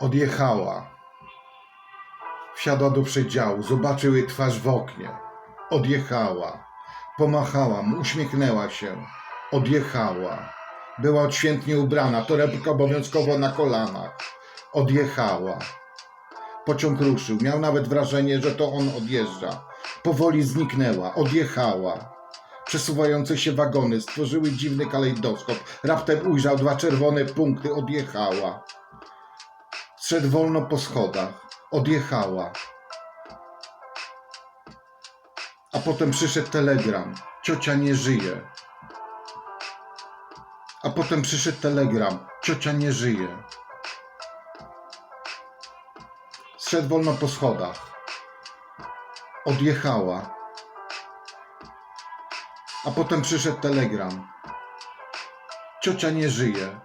Odjechała. Wsiadła do przedziału, zobaczył jej twarz w oknie. Odjechała. Pomachała mu, uśmiechnęła się. Odjechała. Była odświętnie ubrana, torebka obowiązkowo na kolanach. Odjechała. Pociąg ruszył. Miał nawet wrażenie, że to on odjeżdża. Powoli zniknęła. Odjechała. Przesuwające się wagony stworzyły dziwny kalejdoskop. Raptem ujrzał dwa czerwone punkty. Odjechała. Szedł wolno po schodach. Odjechała. A potem przyszedł telegram. Ciocia nie żyje. A potem przyszedł telegram. Ciocia nie żyje. Zszedł wolno po schodach. Odjechała. A potem przyszedł telegram. Ciocia nie żyje.